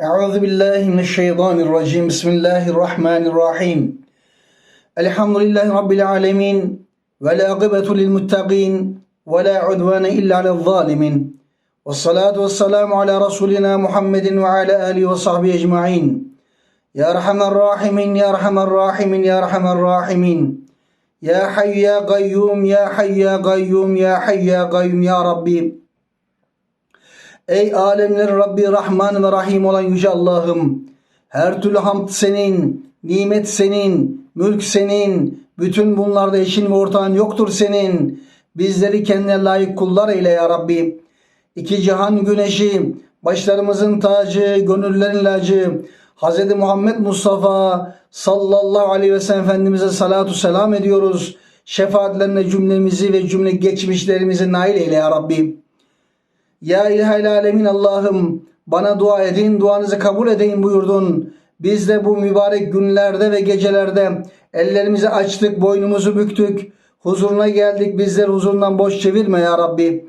أعوذ بالله من الشيطان الرجيم. بسم الله الرحمن الرحيم. الحمد لله رب العالمين والعاقبة للمتقين ولا عدوان إلا على الظالمين. والصلاة والسلام على رسولنا محمد وعلى آله وصحبه أجمعين. يا أرحم الراحمين يا أرحم الراحمين يا أرحم الراحمين. يا حي يا قيوم يا حي يا قيوم يا حي يا قيوم يا ربي. Ey alemlerin Rabbi Rahman ve Rahim olan Yüce Allah'ım her türlü hamd senin, nimet senin, mülk senin, bütün bunlarda eşin ve ortağın yoktur senin. Bizleri kendine layık kullar eyle ya Rabbi. İki cihan güneşi, başlarımızın tacı, gönüllerin ilacı, Hz. Muhammed Mustafa sallallahu aleyhi ve sellem Efendimiz'e salatu selam ediyoruz. Şefaatlerine cümlemizi ve cümle geçmişlerimizi nail eyle ya Rabbi. Ya İlahel Alemin Allah'ım bana dua edin, duanızı kabul edin buyurdun. Biz de bu mübarek günlerde ve gecelerde ellerimizi açtık, boynumuzu büktük. Huzuruna geldik, bizleri huzurundan boş çevirme ya Rabbi.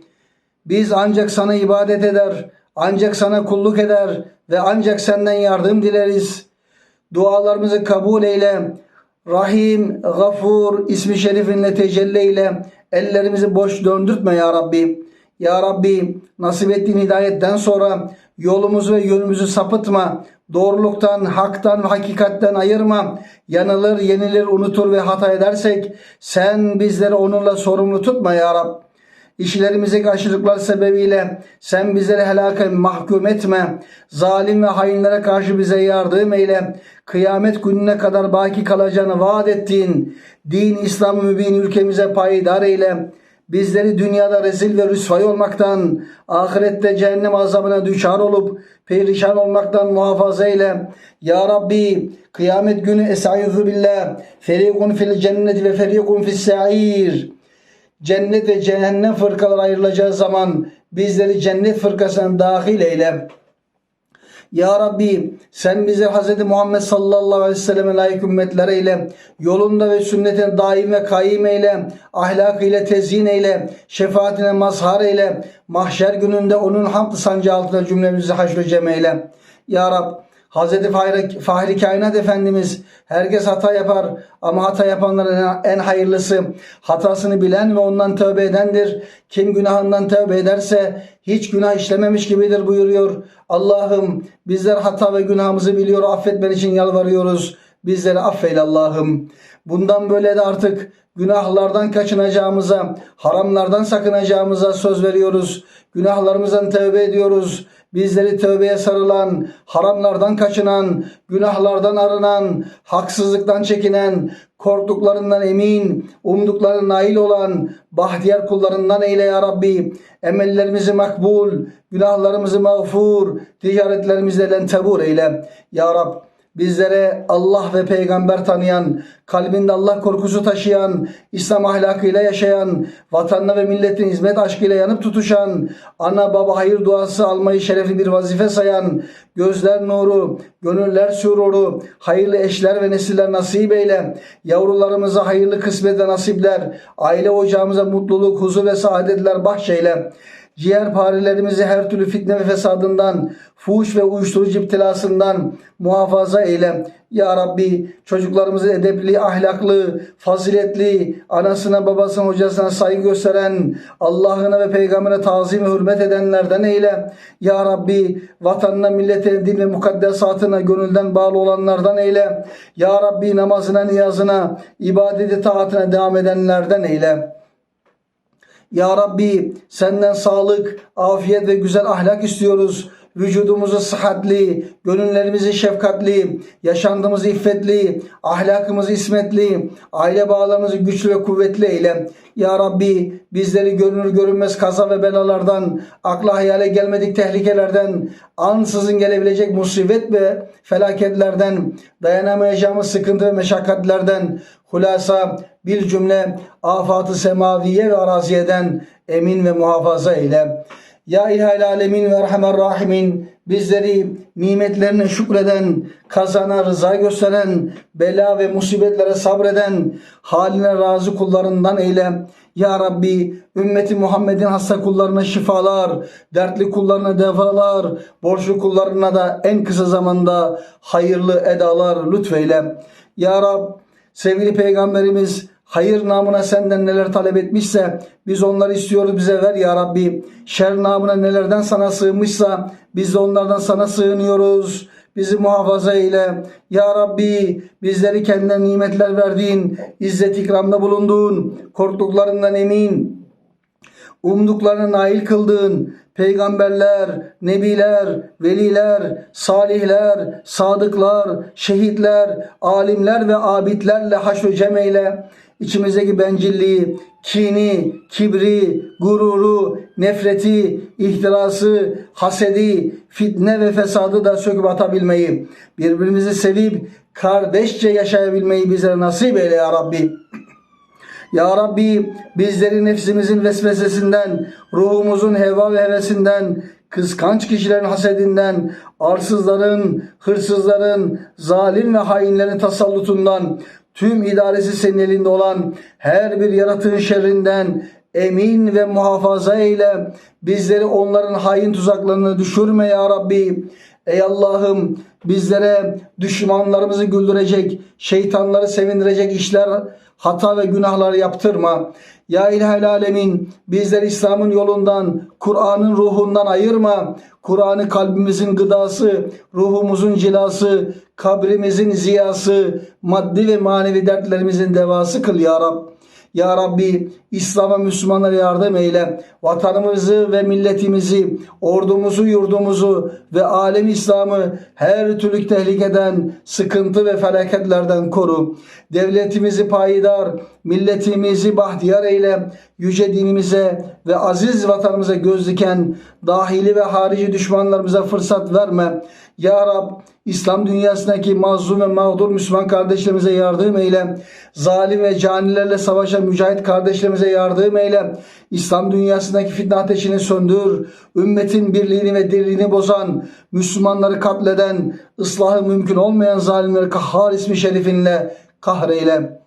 Biz ancak sana ibadet eder, ancak sana kulluk eder ve ancak senden yardım dileriz. Dualarımızı kabul eyle. Rahim, Gafur ismi şerifinle tecelli eyle. Ellerimizi boş döndürtme ya Rabbi. Ya Rabbi nasip ettiğin hidayetten sonra yolumuzu ve yönümüzü sapıtma. Doğruluktan, haktan ve hakikatten ayırma. Yanılır, yenilir, unutur ve hata edersek sen bizleri onunla sorumlu tutma ya Rabbi. İşlerimizdeki aşırılıklar sebebiyle sen bizleri helaka mahkum etme. Zalim ve hainlere karşı bize yardım eyle. Kıyamet gününe kadar baki kalacağını vaat ettiğin din İslam mübin ülkemize payidar eyle. Bizleri dünyada rezil ve rüsvay olmaktan, ahirette cehennem azabına düşar olup perişan olmaktan muhafaza eyle. Ya Rabbi kıyamet günü esaizu billah ferikun fil cenneti ve ferikun fis sa'ir. Cennet ve cehennem fırkalar ayrılacağı zaman bizleri cennet fırkasına dahil eyle. Ya Rabbi sen bizi Hz. Muhammed sallallahu aleyhi ve selleme layık ümmetler eyle. Yolunda ve sünnetine daim ve kaim eyle. Ahlakıyla tezyin eyle. Şefaatine mazhar eyle. Mahşer gününde onun hamd sancı altında cümlemizi haşr cem eyle. Ya Rab Hazreti Fahri, Fahri Kainat Efendimiz herkes hata yapar ama hata yapanların en hayırlısı hatasını bilen ve ondan tövbe edendir. Kim günahından tövbe ederse hiç günah işlememiş gibidir buyuruyor. Allah'ım bizler hata ve günahımızı biliyor affetmen için yalvarıyoruz. Bizleri affeyle Allah'ım. Bundan böyle de artık günahlardan kaçınacağımıza, haramlardan sakınacağımıza söz veriyoruz. Günahlarımızdan tövbe ediyoruz. Bizleri tövbeye sarılan, haramlardan kaçınan, günahlardan arınan, haksızlıktan çekinen, korktuklarından emin, umduklarına nail olan bahtiyar kullarından eyle ya Rabbi. Emellerimizi makbul, günahlarımızı mağfur, ticaretlerimizi lentebur eyle. Ya Rabbi bizlere Allah ve peygamber tanıyan, kalbinde Allah korkusu taşıyan, İslam ahlakıyla yaşayan, vatanına ve milletin hizmet aşkıyla yanıp tutuşan, ana baba hayır duası almayı şerefli bir vazife sayan, gözler nuru, gönüller süruru, hayırlı eşler ve nesiller nasip eyle, yavrularımıza hayırlı kısmet nasipler, aile ocağımıza mutluluk, huzur ve saadetler bahşeyle, ciğer parelerimizi her türlü fitne ve fesadından, fuhuş ve uyuşturucu iptilasından muhafaza eyle. Ya Rabbi çocuklarımızı edepli, ahlaklı, faziletli, anasına, babasına, hocasına saygı gösteren, Allah'ına ve peygamberine tazim ve hürmet edenlerden eyle. Ya Rabbi vatanına, milletine, din ve mukaddesatına gönülden bağlı olanlardan eyle. Ya Rabbi namazına, niyazına, ibadeti, taatına devam edenlerden eyle. Ya Rabbi senden sağlık, afiyet ve güzel ahlak istiyoruz. Vücudumuzu sıhhatli, gönüllerimizi şefkatli, yaşantımızı iffetli, ahlakımızı ismetli, aile bağlarımızı güçlü ve kuvvetli eyle. Ya Rabbi bizleri görünür görünmez kaza ve belalardan, akla hayale gelmedik tehlikelerden, ansızın gelebilecek musibet ve felaketlerden, dayanamayacağımız sıkıntı ve meşakkatlerden, hulasa bir cümle afatı semaviye ve araziyeden emin ve muhafaza eyle. Ya İlahel Alemin ve Erhamer Rahimin bizleri nimetlerine şükreden, kazana rıza gösteren, bela ve musibetlere sabreden, haline razı kullarından eyle. Ya Rabbi ümmeti Muhammed'in hasta kullarına şifalar, dertli kullarına defalar, borçlu kullarına da en kısa zamanda hayırlı edalar lütfeyle. Ya Rab sevgili peygamberimiz hayır namına senden neler talep etmişse biz onları istiyoruz bize ver ya Rabbi. Şer namına nelerden sana sığınmışsa biz de onlardan sana sığınıyoruz. Bizi muhafaza eyle. Ya Rabbi bizleri kendine nimetler verdiğin, izzet ikramda bulunduğun, korktuklarından emin, umduklarına nail kıldığın peygamberler, nebiler, veliler, salihler, sadıklar, şehitler, alimler ve abidlerle haşr cem eyle. İçimizdeki bencilliği, kini, kibri, gururu, nefreti, ihtirası, hasedi, fitne ve fesadı da söküp atabilmeyi, birbirimizi sevip kardeşçe yaşayabilmeyi bize nasip eyle ya Rabbi. Ya Rabbi bizleri nefsimizin vesvesesinden, ruhumuzun heva ve hevesinden, kıskanç kişilerin hasedinden, arsızların, hırsızların, zalim ve hainlerin tasallutundan, tüm idaresi senin elinde olan her bir yaratığın şerrinden emin ve muhafaza eyle. Bizleri onların hain tuzaklarına düşürme ya Rabbi. Ey Allah'ım bizlere düşmanlarımızı güldürecek, şeytanları sevindirecek işler, hata ve günahlar yaptırma. Ya İlahel Alemin bizleri İslam'ın yolundan, Kur'an'ın ruhundan ayırma. Kur'an'ı kalbimizin gıdası, ruhumuzun cilası, kabrimizin ziyası, maddi ve manevi dertlerimizin devası kıl ya Rab. Ya Rabbi İslam'a Müslümanlara yardım eyle. Vatanımızı ve milletimizi, ordumuzu, yurdumuzu ve alem İslam'ı her türlü tehlikeden, sıkıntı ve felaketlerden koru. Devletimizi payidar, milletimizi bahtiyar eyle. Yüce dinimize ve aziz vatanımıza göz diken dahili ve harici düşmanlarımıza fırsat verme. Ya Rab İslam dünyasındaki mazlum ve mağdur Müslüman kardeşlerimize yardım eyle. Zalim ve canilerle savaşan mücahit kardeşlerimize yardım eyle. İslam dünyasındaki fitne ateşini söndür. Ümmetin birliğini ve dirliğini bozan, Müslümanları katleden, ıslahı mümkün olmayan zalimleri kahhar ismi şerifinle kahreyle.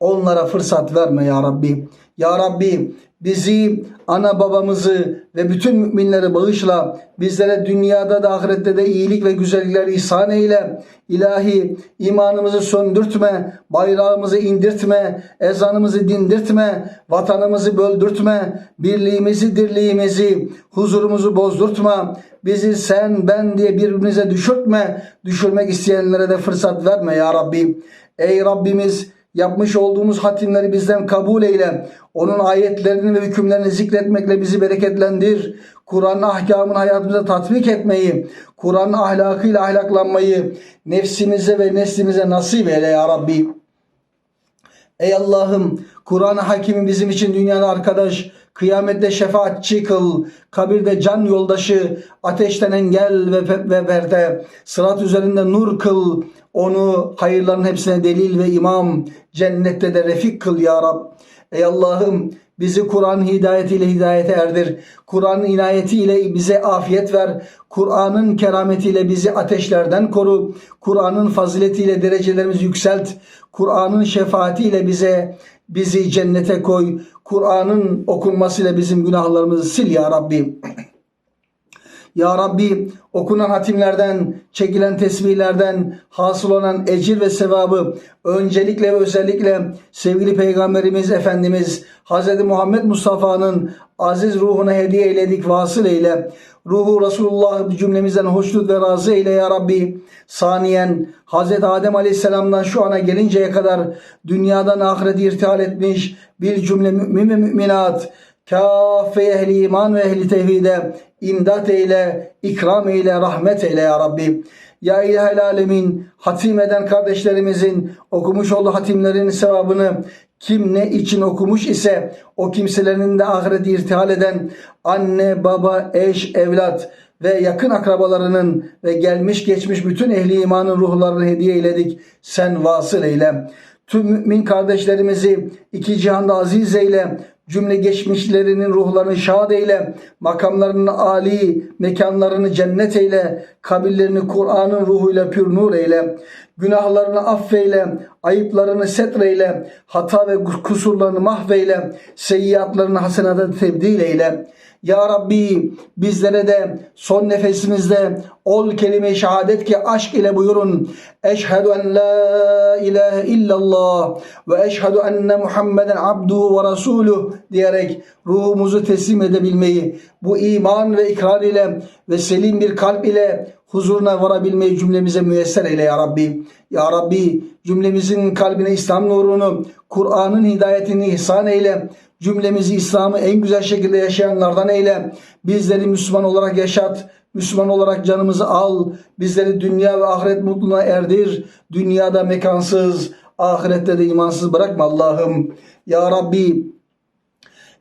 Onlara fırsat verme ya Rabbi. Ya Rabbi bizi, ana babamızı ve bütün müminleri bağışla. Bizlere dünyada da ahirette de iyilik ve güzellikler ihsan eyle. İlahi imanımızı söndürtme, bayrağımızı indirtme, ezanımızı dindirtme, vatanımızı böldürtme, birliğimizi, dirliğimizi, huzurumuzu bozdurtma. Bizi sen, ben diye birbirimize düşürtme. Düşürmek isteyenlere de fırsat verme ya Rabbi. Ey Rabbimiz Yapmış olduğumuz hatimleri bizden kabul eyle. Onun ayetlerini ve hükümlerini zikretmekle bizi bereketlendir. Kur'an'ın ahkamını hayatımıza tatbik etmeyi, Kur'an'ın ahlakıyla ahlaklanmayı nefsimize ve neslimize nasip eyle ya Rabbi. Ey Allah'ım Kur'an-ı Hakimi bizim için dünyada arkadaş, kıyamette şefaatçi kıl, kabirde can yoldaşı, ateşten engel ve, ve perde, sırat üzerinde nur kıl, onu hayırların hepsine delil ve imam, cennette de refik kıl ya Rab. Ey Allah'ım bizi Kur'an hidayetiyle hidayete erdir. Kur'an'ın inayetiyle bize afiyet ver. Kur'an'ın kerametiyle bizi ateşlerden koru. Kur'an'ın faziletiyle derecelerimizi yükselt. Kur'an'ın şefaatiyle bize bizi cennete koy. Kur'an'ın okunmasıyla bizim günahlarımızı sil ya Rabbi. Ya Rabbi okunan hatimlerden, çekilen tesbihlerden hasıl olan ecir ve sevabı öncelikle ve özellikle sevgili Peygamberimiz Efendimiz Hz. Muhammed Mustafa'nın aziz ruhuna hediye eyledik vasıl eyle. Ruhu Resulullah cümlemizden hoşnut ve razı eyle ya Rabbi. Saniyen Hz. Adem Aleyhisselam'dan şu ana gelinceye kadar dünyadan ahireti irtihal etmiş bir cümle mümin ve müminat Kâfe ehli iman ve ehli tevhide imdat eyle, ikram eyle, rahmet eyle ya Rabbi. Ya İlahel Alemin hatim eden kardeşlerimizin okumuş olduğu hatimlerin sevabını kim ne için okumuş ise o kimselerin de ahireti irtihal eden anne, baba, eş, evlat ve yakın akrabalarının ve gelmiş geçmiş bütün ehli imanın ruhlarını hediye eyledik. Sen vasıl eyle. Tüm mümin kardeşlerimizi iki cihanda aziz eyle. Cümle geçmişlerinin ruhlarını şad eyle. Makamlarının âli, mekanlarını cennet eyle. Kabirlerini Kur'an'ın ruhuyla pür nur eyle. Günahlarını affeyle. Ayıplarını setreyle. Hata ve kusurlarını mahveyle. Seyyiatlarını hasenata tebdil eyle. Ya Rabbi bizlere de son nefesimizde ol kelime-i şehadet ki aşk ile buyurun. Eşhedü en la ilahe illallah ve eşhedü enne Muhammeden abduhu ve resuluh diyerek ruhumuzu teslim edebilmeyi bu iman ve ikrar ile ve selim bir kalp ile huzuruna varabilmeyi cümlemize müyesser eyle ya Rabbi. Ya Rabbi cümlemizin kalbine İslam nurunu, Kur'an'ın hidayetini ihsan eyle. Cümlemizi İslam'ı en güzel şekilde yaşayanlardan eyle. Bizleri Müslüman olarak yaşat. Müslüman olarak canımızı al. Bizleri dünya ve ahiret mutluluğuna erdir. Dünyada mekansız, ahirette de imansız bırakma Allah'ım. Ya Rabbi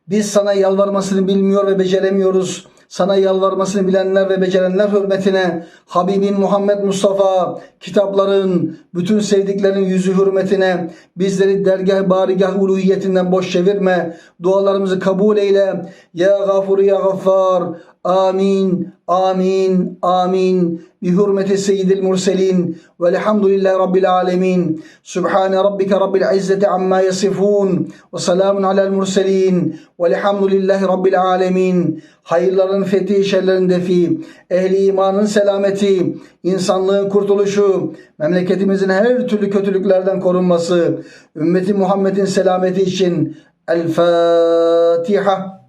biz sana yalvarmasını bilmiyor ve beceremiyoruz. Sana yalvarmasını bilenler ve becerenler hürmetine Habibin Muhammed Mustafa kitapların bütün sevdiklerin yüzü hürmetine bizleri dergah barigah uluhiyetinden boş çevirme. Dualarımızı kabul eyle. Ya gafur ya gaffar. Amin. Amin. Amin. Bi hürmeti seyyidil murselin. Velhamdülillahi Rabbil alemin. Sübhane rabbike rabbil izzeti amma yasifun. Ve selamun alel murselin. Velhamdülillahi Rabbil alemin. Hayırların fethi, şerlerin defi, ehli imanın selameti, insanlığın kurtuluşu, memleketimizin her türlü kötülüklerden korunması, ümmeti Muhammed'in selameti için El Fatiha.